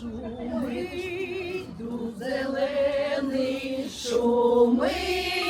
шумить, дуб зелений шумить.